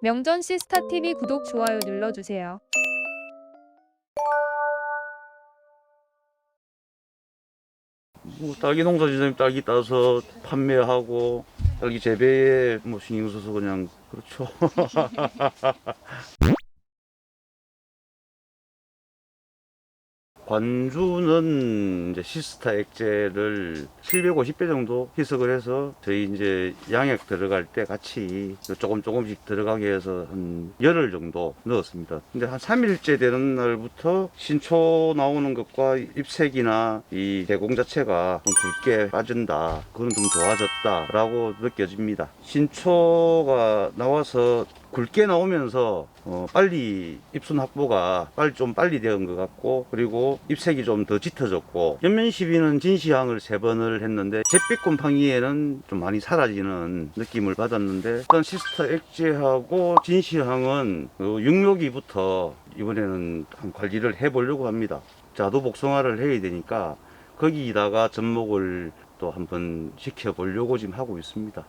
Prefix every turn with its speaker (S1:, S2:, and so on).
S1: 명전 시스타TV 구독, 좋아요 눌러주세요.
S2: 뭐 딸기 농사 지으면 딸기 따서 판매하고 딸기 재배에 뭐 신경 써서 그냥 그렇죠. 관주는 이제 시스타 액제를 750배 정도 희석을 해서 저희 이제 양액 들어갈 때 같이 조금 조금씩 들어가게 해서 한 열흘 정도 넣었습니다. 근데 한 3일째 되는 날부터 신초 나오는 것과 잎색이나 이 대공 자체가 좀 굵게 빠진다. 그건 좀 좋아졌다라고 느껴집니다. 신초가 나와서 굵게 나오면서 어, 빨리 잎순 확보가 빨리 좀 빨리 된것 같고 그리고 잎색이 좀 더 짙어졌고 연면 시비는 진시향을 세 번을 했는데 잿빛 곰팡이에는 좀 많이 사라지는 느낌을 받았는데 일단 시스터 액제하고 진시향은 어, 육묘기부터 이번에는 한 관리를 해보려고 합니다. 자도 복숭아를 해야 되니까 거기다가 접목을 또 한번 시켜보려고 지금 하고 있습니다.